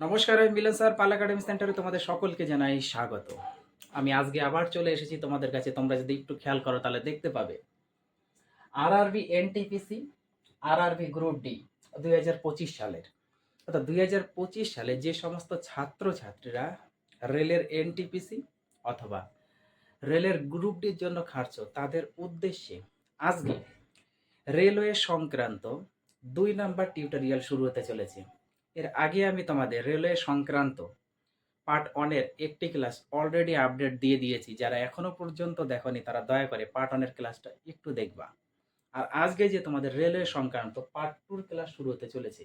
নমস্কার, আমি মিলন স্যার, পাল একাডেমি সেন্টারে তোমাদের সকলকে জানাই স্বাগত। আমি আজকে আবার চলে এসেছি তোমাদের কাছে, তোমরা যদি একটু খেয়াল করো তাহলে দেখতে পাবে। RRB NTPC, RRB group D, দুই হাজার পঁচিশ সালের। অর্থাৎ দুই হাজার পঁচিশ সালে যে সমস্ত ছাত্রছাত্রীরা রেলের এনটিপিসি অথবা রেলের গ্রুপ ডির জন্য খাটছ, তাদের উদ্দেশ্যে আজকে রেলওয়ে সংক্রান্ত দুই নাম্বার টিউটোরিয়াল শুরু হতে চলেছে। এর আগে আমি তোমাদের রেলওয়ে সংক্রান্ত পার্ট ওয়ানের একটি ক্লাস অলরেডি আপডেট দিয়ে দিয়েছি। যারা এখনও পর্যন্ত দেখনি, তারা দয়া করে পার্ট ওয়ানের ক্লাসটা একটু দেখবা। আর আজকে যে তোমাদের রেলওয়ে সংক্রান্ত পার্ট টুর ক্লাস শুরু হতে চলেছে,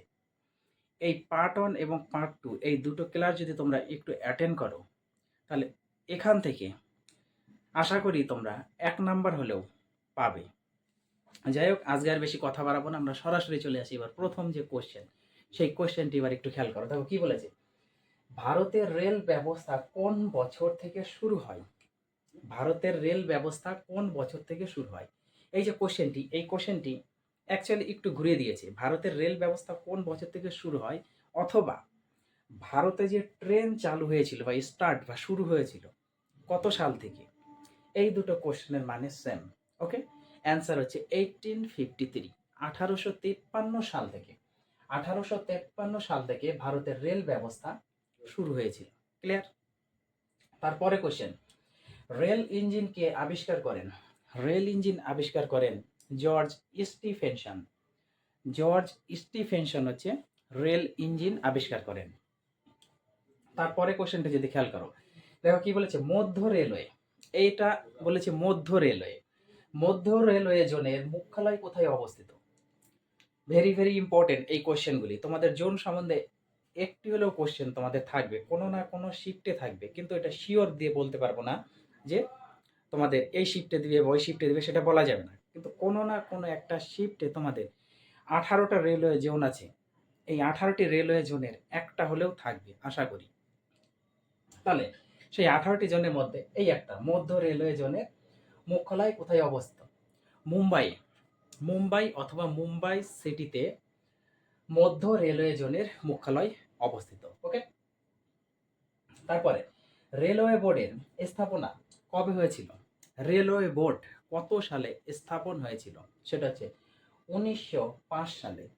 এই পার্ট ওয়ান এবং পার্ট টু, এই দুটো ক্লাস যদি তোমরা একটু অ্যাটেন্ড করো, তাহলে এখান থেকে আশা করি তোমরা এক নাম্বার হলেও পাবে। যাই হোক, আজকে আর বেশি কথা বাড়াবো না, আমরা সরাসরি চলে আসি এবার প্রথম যে কোশ্চেন সেই কোয়েশ্চেনটি এবার একটু খেয়াল করো। দেখো কি বলেছে? ভারতের রেল ব্যবস্থা কোন বছর থেকে শুরু হয়? ভারতের রেল ব্যবস্থা কোন বছর থেকে শুরু হয়? এই যে কোশ্চেনটি এই কোশ্চেনটি অ্যাকচুয়ালি একটু ঘুরিয়ে দিয়েছে। ভারতের রেল ব্যবস্থা কোন বছর থেকে শুরু হয়? অথবা ভারতে যে ট্রেন চালু হয়েছিল বা স্টার্ট বা শুরু হয়েছিল, কত সাল থেকে? এই দুটো কোশ্চেনের মানে সেম ওকে অ্যান্সার হচ্ছে এইটিন ফিফটি থ্রি আঠারোশো তিপ্পান্ন সাল থেকে। আঠারোশো তেপ্পান্ন সাল থেকে ভারতের রেল ব্যবস্থা শুরু হয়েছিল। ক্লিয়ার তারপরে কোশ্চেন রেল ইঞ্জিন কে আবিষ্কার করেন? রেল ইঞ্জিন আবিষ্কার করেন জর্জ স্টিফেনসন। জর্জ স্টিফেনসন হচ্ছে রেল ইঞ্জিন আবিষ্কার করেন। তারপরে কোশ্চেনটা যদি খেয়াল করো, দেখো কি বলেছে? মধ্য রেলওয়ে। এইটা বলেছে মধ্য রেলওয়ে। মধ্য রেলওয়ে জোনের মুখ্যালয় কোথায় অবস্থিত? ভেরি ভেরি ইম্পর্টেন্ট এই কোশ্চেনগুলি তোমাদের জোন সম্বন্ধে একটি হলেও কোশ্চেন তোমাদের থাকবে, কোনো না কোনো শিফটে থাকবে। কিন্তু এটা শিওর দিয়ে বলতে পারব না যে তোমাদের এই শিফটে দিবে ওই শিফটে দিবে, সেটা বলা যাবে না। কিন্তু কোনো না কোনো একটা শিফটে তোমাদের আঠারোটা রেলওয়ে জোন আছে। এই আঠারোটি রেলওয়ে জোনের একটা হলেও থাকবে, আশা করি। তাহলে সেই আঠারোটি জোনের মধ্যে এই একটা মধ্য রেলওয়ে জোনের মুখ্যালয় কোথায় অবস্থিত? মুম্বাই মুম্বাই অথবা মুম্বাই সিটিতে মধ্য রেলওয়ে জোনের মুখ্যালয় অবস্থিত, ওকে? তারপরে, রেলওয়ে বোর্ডের স্থাপনা কবে হয়েছিল? রেলওয়ে বোর্ড কত সালে স্থাপন হয়েছিল? সেটা হচ্ছে উনিশশো পাঁচ সালে।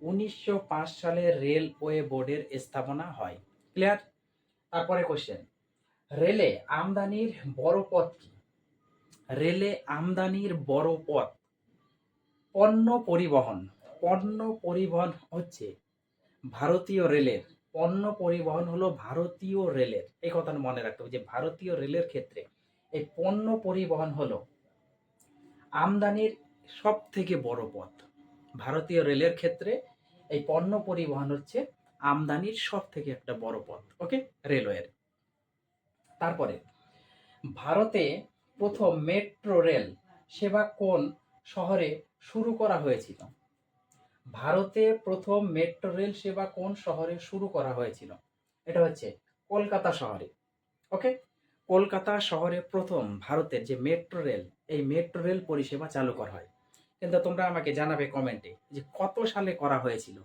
উনিশশো পাঁচ সালে রেলওয়ে বোর্ডের স্থাপনা হয়। ক্লিয়ার তারপরে কোশ্চেন রেলে আমদানির বড় পথ কি? রেলে আমদানির বড় পথ পণ্য পরিবহন পণ্য পরিবহন হচ্ছে ভারতীয় রেলের, পণ্য পরিবহন হলো ভারতীয় রেলের, এই কথাটা মনে রাখতে হবে যে ভারতীয় রেলের ক্ষেত্রে এই পণ্য পরিবহন হলো আমদানির সব থেকে বড় পথ। ভারতীয় রেলের ক্ষেত্রে এই পণ্য পরিবহন হচ্ছে আমদানির সব থেকে একটা বড় পথ, ওকে? রেলওয়ের। তারপরে, ভারতে প্রথম মেট্রো রেল সেবা কোন শহরে শুরু করা হয়েছিল। ভারতে প্রথম মেট্রো রেল সেবা কোন শহরে শুরু করা হয়েছিল? এটা হচ্ছে কলকাতা শহরে। ওকে কলকাতা শহরে প্রথম ভারতের যে মেট্রো রেল, এই মেট্রো রেল পরিষেবা চালু করা হয়। কিন্তু তোমরা আমাকে জানাবে কমেন্টে যে কত সালে করা হয়েছিল?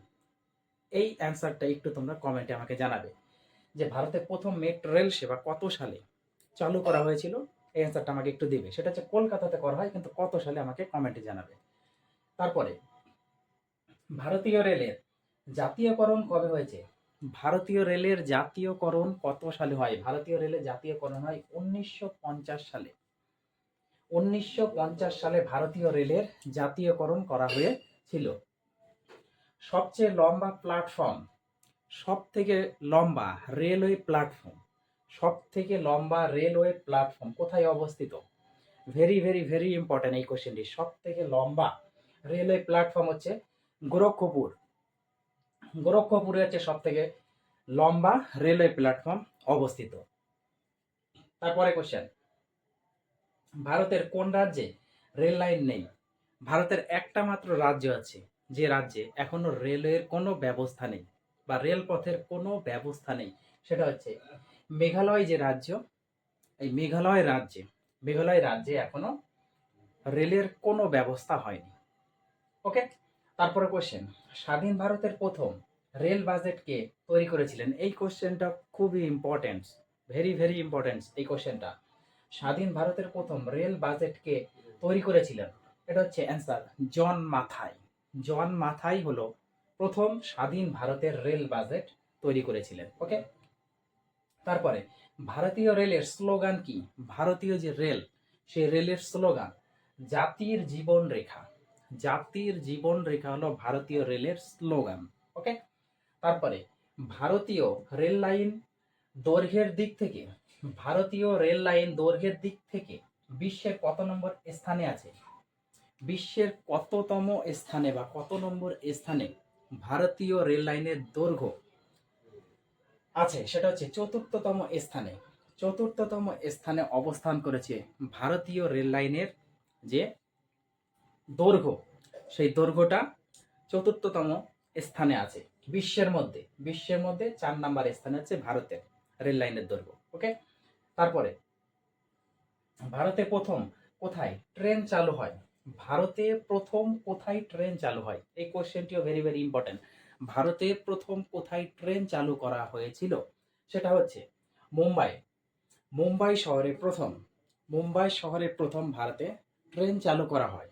এই অ্যান্সারটা একটু তোমরা কমেন্টে আমাকে জানাবে যে ভারতের প্রথম মেট্রো রেল সেবা কত সালে চালু করা হয়েছিল? এই অ্যান্সারটা আমাকে একটু দিবে। সেটা হচ্ছে কলকাতাতে করা হয়, কিন্তু কত সালে আমাকে কমেন্টে জানাবে। তারপরে, ভারতীয় রেলের জাতীয়করণ কবে হয়েছে? ভারতীয় রেলের জাতীয়করণ কত সালে হয়? ভারতীয় রেলের জাতীয়করণ হয় উনিশশো পঞ্চাশ সালে। উনিশশো পঞ্চাশ সালে ভারতীয় রেলের জাতীয়করণ করা হয়েছিল। সবচেয়ে লম্বা প্ল্যাটফর্ম সব থেকে লম্বা রেলওয়ে প্ল্যাটফর্ম সব থেকে লম্বা রেলওয়ে প্ল্যাটফর্ম কোথায় অবস্থিত? ভেরি ভেরি ভেরি ইম্পর্টেন্ট এই কোশ্চেনটি সব থেকে লম্বা রেলওয়ে প্ল্যাটফর্ম হচ্ছে গোরক্ষপুর। গোরক্ষপুরে হচ্ছে সব থেকে লম্বা রেলওয়ে প্ল্যাটফর্ম অবস্থিত। তারপরে কোশ্চেন ভারতের কোন রাজ্যে রেল লাইন নেই? ভারতের একটা মাত্র রাজ্য আছে, যে রাজ্যে এখনও রেলওয়ের কোনো ব্যবস্থা নেই বা রেলপথের কোনো ব্যবস্থা নেই, সেটা হচ্ছে মেঘালয় যে রাজ্য, এই মেঘালয় রাজ্যে মেঘালয় রাজ্যে এখনও রেলের কোনো ব্যবস্থা হয়নি। ওকে তারপরে কোশ্চেন স্বাধীন ভারতের প্রথম রেল বাজেটকে তৈরি করেছিলেন? এই কোশ্চেনটা খুবই ইম্পর্টেন্ট ভেরি ভেরি ইম্পর্টেন্ট এই কোশ্চেনটা স্বাধীন ভারতের প্রথম রেল বাজেটকে তৈরি করেছিলেন? এটা হচ্ছে অ্যান্সার জন মাথাই। জন মাথাই হলো প্রথম স্বাধীন ভারতের রেল বাজেট তৈরি করেছিলেন। ওকে তারপরে, ভারতীয় রেলের স্লোগান কি? ভারতীয় যে রেল, সেই রেলের স্লোগান, জাতির জীবন রেখা। জাতির জীবন রেখা হলো ভারতীয় রেলের স্লোগান, ওকে? তারপরে, ভারতীয় রেল লাইন দৈর্ঘ্যের দিক থেকে, ভারতীয় রেল লাইন দৈর্ঘ্যের দিক থেকে বিশ্বের কত নম্বর স্থানে আছে? বিশ্বের কততম স্থানে বা কত নম্বর স্থানে ভারতীয় রেল লাইনের দৈর্ঘ্য আছে, সেটা হচ্ছে চতুর্থতম স্থানে। চতুর্থতম স্থানে অবস্থান করেছে ভারতীয় রেল লাইনের যে দৈর্ঘ্য, সেই দৈর্ঘ্যটা চতুর্থতম স্থানে আছে, বিশ্বের মধ্যে। বিশ্বের মধ্যে চার নাম্বার স্থানে আছে ভারতের রেল লাইনের দৈর্ঘ্য, ওকে? তারপরে, ভারতে প্রথম কোথায় ট্রেন চালু হয়? ভারতে প্রথম কোথায় ট্রেন চালু হয়? এই কোশ্চেনটিও ভেরি ভেরি ইম্পর্টেন্ট ভারতে প্রথম কোথায় ট্রেন চালু করা হয়েছিল? সেটা হচ্ছে মুম্বাই। মুম্বাই শহরে প্রথম। মুম্বাই শহরে প্রথম ভারতে ট্রেন চালু করা হয়।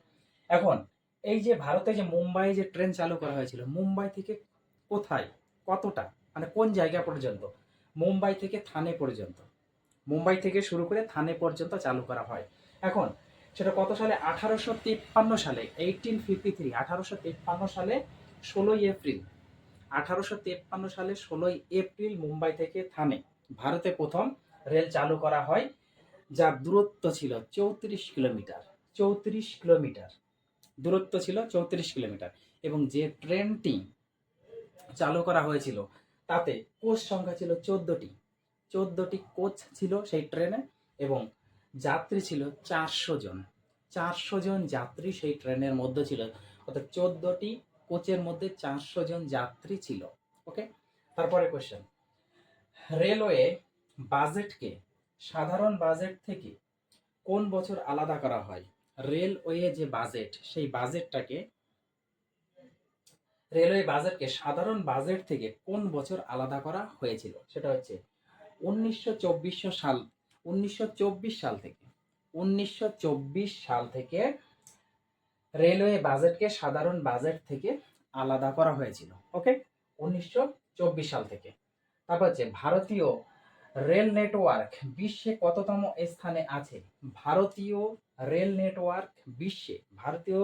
এখন, এই যে ভারতে যে মুম্বাই যে ট্রেন চালু করা হয়েছিল, মুম্বাই থেকে কোথায়? কতটা? মানে কোন জায়গা পর্যন্ত? মুম্বাই থেকে থানে পর্যন্ত। মুম্বাই থেকে শুরু করে থানে পর্যন্ত চালু করা হয়। এখন, সেটা কত সালে? আঠারোশো তিপ্পান্ন সালে এইটিন ফিফটি থ্রি আঠারোশো তিপ্পান্ন সালে, ষোলোই এপ্রিল। আঠারোশো তিপ্পান্ন সালে ষোলোই এপ্রিল মুম্বাই থেকে থানে ভারতে প্রথম রেল চালু করা হয়, যার দূরত্ব ছিল চৌত্রিশ কিলোমিটার। চৌত্রিশ কিলোমিটার। দূরত্ব ছিল চৌত্রিশ কিলোমিটার। এবং যে ট্রেনটি চালু করা হয়েছিল, তাতে কোচ সংখ্যা ছিল চোদ্দটি। চোদ্দটি কোচ ছিল সেই ট্রেনে এবং যাত্রী ছিল চারশো জন। চারশো জন যাত্রী সেই ট্রেনের মধ্যে ছিল। অর্থাৎ চোদ্দটি কোচের মধ্যে চারশো জন যাত্রী ছিল ওকে তারপরে কোশ্চেন রেলওয়ে বাজেটকে, সাধারণ বাজেট থেকে কোন বছর আলাদা করা হয়? রেলওয়ে যে বাজেট, সেই বাজেটটাকে, রেলওয়ে বাজেটকে সাধারণ বাজেট থেকে কোন বছর আলাদা করা হয়েছিল? সেটা হচ্ছে উনিশশো চব্বিশ সাল, উনিশশো চব্বিশ সাল থেকে, উনিশশো চব্বিশ সাল থেকে রেলওয়ে বাজেটকে সাধারণ বাজেট থেকে আলাদা করা হয়েছিল, ওকে? উনিশশো চব্বিশ সাল থেকে। তারপর হচ্ছে ভারতীয় রেল নেটওয়ার্ক বিশ্বে কততম স্থানে আছে? ভারতীয় রেল নেটওয়ার্ক বিশ্বে, ভারতীয়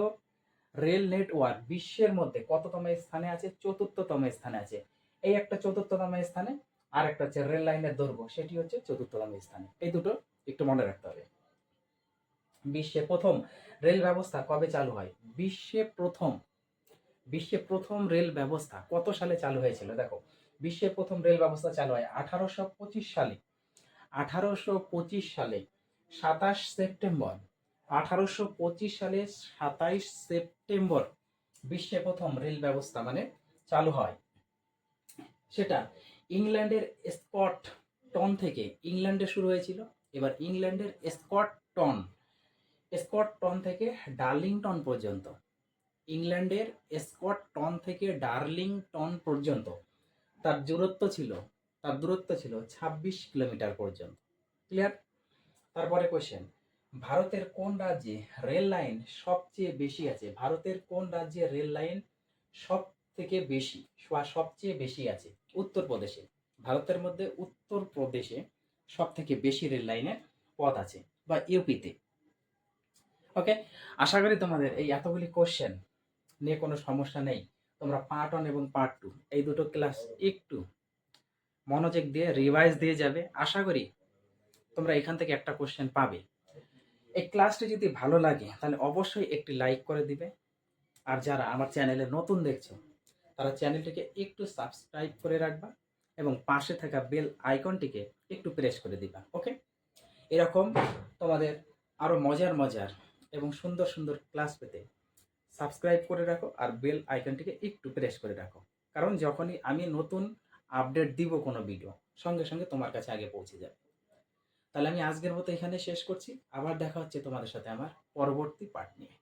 রেল নেটওয়ার্ক বিশ্বের মধ্যে কততম স্থানে আছে? চতুর্থতম স্থানে আছে। এই একটা চতুর্থতম স্থানে, আর একটা হচ্ছে রেল লাইনের দৈর্ঘ্য, সেটি হচ্ছে চতুর্থতম স্থানে। এই দুটো একটু মনে রাখতে হবে। বিশ্বে প্রথম রেল ব্যবস্থা কবে চালু হয়? বিশ্বে প্রথম বিশ্বে প্রথম রেল ব্যবস্থা কত সালে চালু হয়েছিল? দেখো, বিশ্বে প্রথম রেল ব্যবস্থা চালু হয় আঠারোশো পঁচিশ সালে। আঠারোশো পঁচিশ সালে সাতাশ সেপ্টেম্বর, আঠারোশো পঁচিশ সালে সাতাইশ সেপ্টেম্বর বিশ্বে প্রথম রেল ব্যবস্থা মানে চালু হয়। সেটা ইংল্যান্ডের স্কট টন থেকে, ইংল্যান্ডে শুরু হয়েছিল, এবার ইংল্যান্ডের স্কট টন স্কট টন থেকে ডার্লিংটন পর্যন্ত। ইংল্যান্ডের স্কট টন থেকে ডার্লিংটন পর্যন্ত। তার দূরত্ব ছিল, তার দূরত্ব ছিল ছাব্বিশ কিলোমিটার পর্যন্ত। ক্লিয়ার তারপরে কোয়েশ্চেন ভারতের কোন রাজ্যে রেল লাইন সবচেয়ে বেশি আছে? ভারতের কোন রাজ্যে রেল লাইন সব থেকে বেশি সবচেয়ে বেশি আছে? উত্তরপ্রদেশে। ভারতের মধ্যে উত্তরপ্রদেশে সব থেকে বেশি রেল লাইনের পথ আছে বা ইউপিতে ওকে আশা করি তোমাদের এই এতগুলি কোশ্চেন নিয়ে কোনো সমস্যা নেই। তোমরা পার্ট ওয়ান এবং পার্ট টু এই দুটো ক্লাস একটু মনোযোগ দিয়ে রিভাইজ দিয়ে যাবে। আশা করি তোমরা এখান থেকে একটা কোশ্চেন পাবে। এই ক্লাসটি যদি ভালো লাগে, তাহলে অবশ্যই একটি লাইক করে দিবে। আর যারা আমার চ্যানেলে নতুন দেখছ, তারা চ্যানেলটিকে একটু সাবস্ক্রাইব করে রাখবা এবং পাশে থাকা বেল আইকনটিকে একটু প্রেস করে দিবা। ওকে এরকম তোমাদের আরও মজার মজার এবং সুন্দর সুন্দর ক্লাস পেতে। সাবস্ক্রাইব করে রাখো আর বেল আইকনটিকে একটু প্রেস করে রাখো। কারণ যখনই আমি নতুন আপডেট দিব কোনো ভিডিও সঙ্গে সঙ্গে তোমার কাছে আগে পৌঁছে যাবে। তাহলে আমি আজকের মতো এখানে শেষ করছি। আবার দেখা হচ্ছে তোমাদের সাথে আমার পরবর্তী পার্ট নিয়ে।